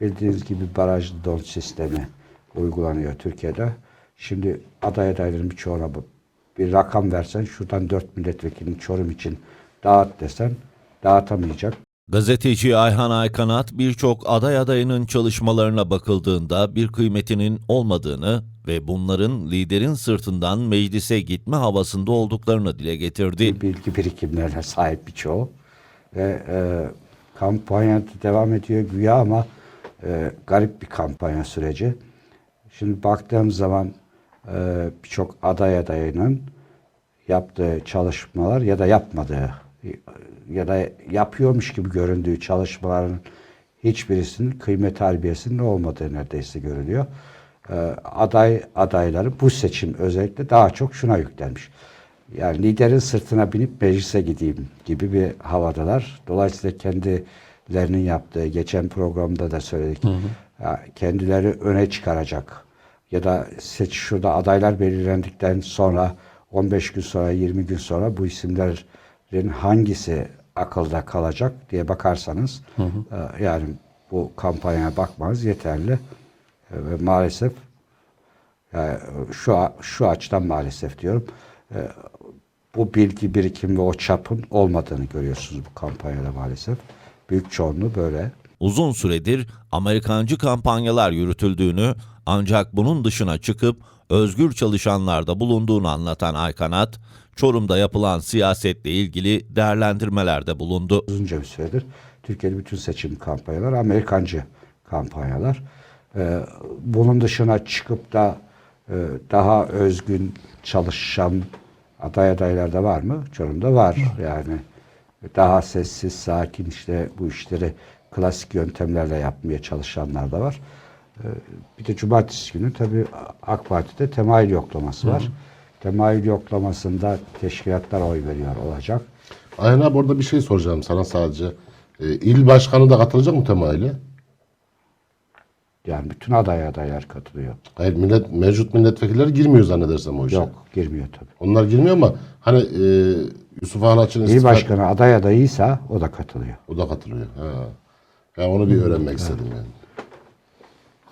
bildiğiniz gibi baraj don sistemi uygulanıyor Türkiye'de. Şimdi aday adayların birçoğuna bu- bir rakam versen şuradan 4 milletvekilini Çorum için dağıt desen dağıtamayacak. Gazeteci Ayhan Aykanat birçok aday adayının çalışmalarına bakıldığında bir kıymetinin olmadığını ve bunların liderin sırtından meclise gitme havasında olduklarını dile getirdi. bilgi birikimlerine sahip birçoğu. Ve e, kampanya devam ediyor güya ama e, garip bir kampanya süreci. Şimdi baktığım zaman e, birçok aday adayının yaptığı çalışmalar ya da yapmadığı ya da yapıyormuş gibi göründüğü çalışmaların hiçbirisinin kıymet harbiyesinin olmadığı neredeyse görülüyor. Ee, aday adayları bu seçim özellikle daha çok şuna yüklenmiş. Yani liderin sırtına binip meclise gideyim gibi bir havadalar. Dolayısıyla kendilerinin yaptığı, geçen programda da söyledik, ya kendileri öne çıkaracak ya da seç şurada adaylar belirlendikten sonra 15 gün sonra 20 gün sonra bu isimlerin hangisi akılda kalacak diye bakarsanız e, yani bu kampanyaya bakmanız yeterli. E, ve maalesef yani şu a- şu açıdan maalesef diyorum e, bu bilgi birikimi ve o çapın olmadığını görüyorsunuz bu kampanyada maalesef. Büyük çoğunluğu böyle. Uzun süredir Amerikancı kampanyalar yürütüldüğünü ancak bunun dışına çıkıp özgür çalışanlarda bulunduğunu anlatan Aykanat, Çorum'da yapılan siyasetle ilgili değerlendirmelerde bulundu. uzunca bir süredir Türkiye'de bütün seçim kampanyaları Amerikancı kampanyalar. Ee, bunun dışına çıkıp da e, daha özgün çalışan aday adaylar da var mı? Çorum'da var. Yani daha sessiz, sakin işte bu işleri klasik yöntemlerle yapmaya çalışanlar da var. Ee, bir de cumartesi günü tabii AK Parti'de temayül yoklaması var. Temayül yoklamasında teşkilatlar oy veriyor olacak. Ayhan abi orada bir şey soracağım sana sadece. Ee, il başkanı da katılacak mı temayüle? Yani bütün aday adaylar katılıyor. Hayır millet mevcut milletvekilleri girmiyor zannedersem o işe. Yok girmiyor tabii. Onlar girmiyor ama hani e, Yusuf Ağaç'ın İl başkanı aday adayıysa o da katılıyor. o da katılıyor. Ha. Ya onu bir öğrenmek istedim yani.